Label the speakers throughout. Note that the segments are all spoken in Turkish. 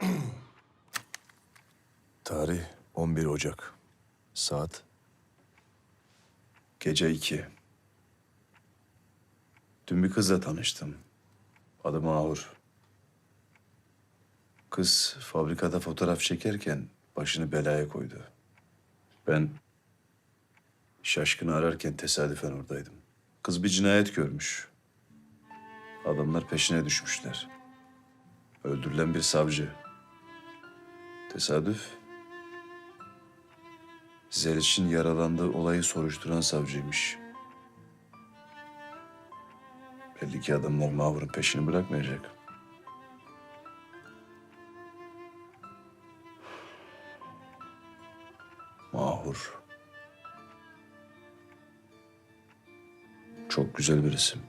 Speaker 1: Tarih 11 Ocak. Saat gece 2. Dün bir kızla tanıştım. Adı Mahur. Kız fabrikada fotoğraf çekerken başını belaya koydu. Ben şaşkını ararken tesadüfen oradaydım. Kız bir cinayet görmüş. Adamlar peşine düşmüşler. Öldürülen bir savcı. Tesadüf. Zeliç'in yaralandığı olayı soruşturan savcıymış. Belli ki adamlar Mahur'un peşini bırakmayacak. Mahur. Çok güzel bir isim.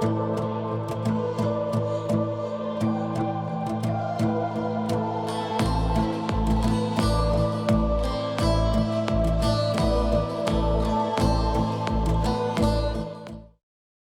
Speaker 1: Thank you.